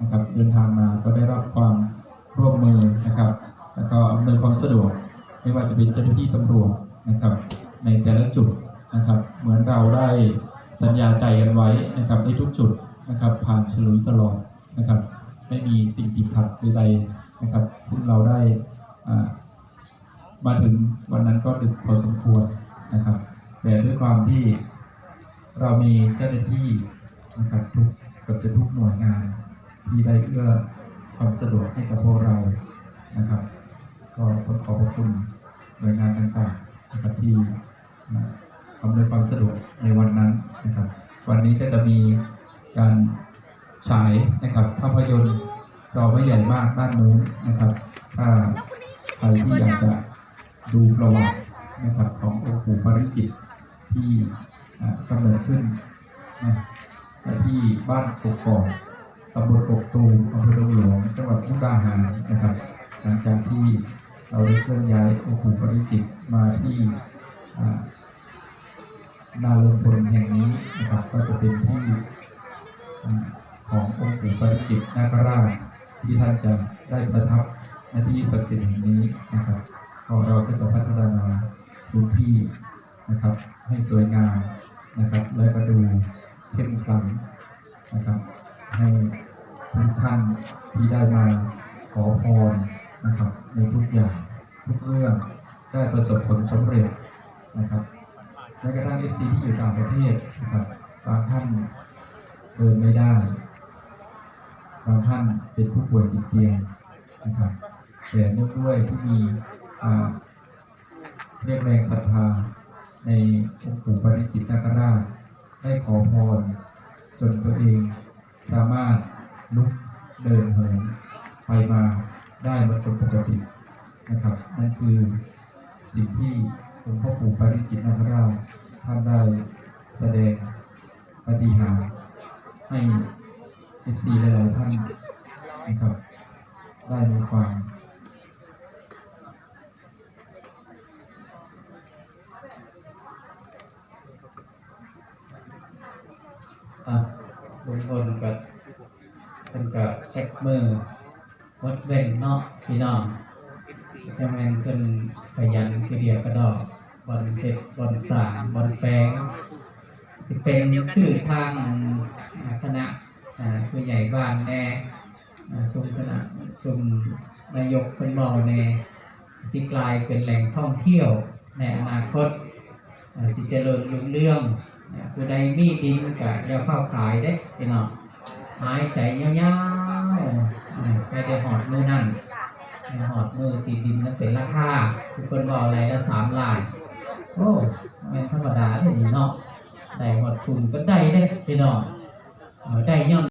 นะครับเดินทางมาก็ได้รับความร่วมมือนะครับ แล้วก็อำนวยความสะดวก ไม่ว่าจะเป็นเจ้าหน้าที่ตำรวจนะครับ ในแต่ละจุดนะครับ เหมือนเราได้สัญญาใจกันไว้นะครับในทุกจุดนะครับ ผ่านฉลุยตลอดนะครับ ไม่มีสิ่งติดขัดใดๆนะครับ ซึ่งเราได้อ่ามาถึงวันนั้นก็ดึกพอสมควรนะครับ แต่ด้วยความที่เรามีเจ้าหน้าที่นะครับทุกเกับจะทุกหน่วยงาน ที่ได้เอื้อความสะดวกให้กับพวกเรานะครับ ก็ต้องขอบคุณหน่วยงานต่างๆนะครับที่อำนวยความสะดวกในวันนั้นนะครับ วันนี้ก็จะมีการฉายนะครับภาพยนตร์จอไม่ใหญ่มากด้านนู้นนะครับ ถ้าใครที่อยากจะดูประวัตินะครับขององค์ปู่ปาริจิตที่อ่ากำเนิดขึ้นนะที่บ้านกกอกำบลกกตูมอำเภอดงหลวงจังหวัดมุกดาหารนะครับ หลังจากที่เราได้เคลื่อนย้ายองค์ปู่ปาริจิตมาที่อ่านาลงพลแห่งนี้นะครับ ก็จะเป็นที่ขององค์ปู่ปาริจิตนาคราชที่ท่านจะได้ประทับในที่ศักดิ์สิทธิ์แห่งนี้นะครับก็เราก็จะพัฒนาพื้นที่นะครับ ให้สวยงามนะครับ และก็ดูเข้มขลังนะครับให้ ทุกท่านที่ได้มาขอพรนะครับในทุกอย่างทุกเรื่องได้ประสบผลสำเร็จนะครับแม้กระทั่ง FC ที่อยู่ต่างประเทศนะครับบางท่านเดินไม่ได้บางท่านเป็นผู้ป่วยติดเตียงนะครับแต่เนื่องด้วยที่มีเรียกแรงศรัทธาในองค์ปู่ปาริจิตนาคราชได้ขอพรจนตัวเองสามารถ ลุกเดินเหินไปมาได้เหมือนคนปกตินะครับนั่นคือสิ่งที่หลวงพ่อปู่ปาริจิตนาคราชท่านได้แสดงปฏิหารให้เอฟซีหลายๆท่านนะครับได้มีความอะลุงพลกับ เพิ่นกับเช็คมือวดเว้นเนาะพี่น้องจะแม่นขึ้นขยันคือเดียวกระดอกบอลเผ็ดบอลสามบอลแปงสิเป็นคือทางคณะผู้ใหญ่บ้านแน่ซุ้มคณะกลุ่มนายกเพิ่นบอกแน่สิกลายเป็นแหล่งท่องเที่ยวในอนาคตสิเจริญรุ่งเรื่องอ่าผู้ใดมีดินก็อย่าเฝ้าขายเด้พี่น้อง หายใจยาวๆอ่าไปได้หอดมือนั่นหอดมือสีดินนั่นเป็นราคาคือคนบอกอะไรละสามล้าน โอ้แม่นธรรมดาเด้นี่เนาะได้หอดทุนก็ได้เด้พี่น้องได้ย่อม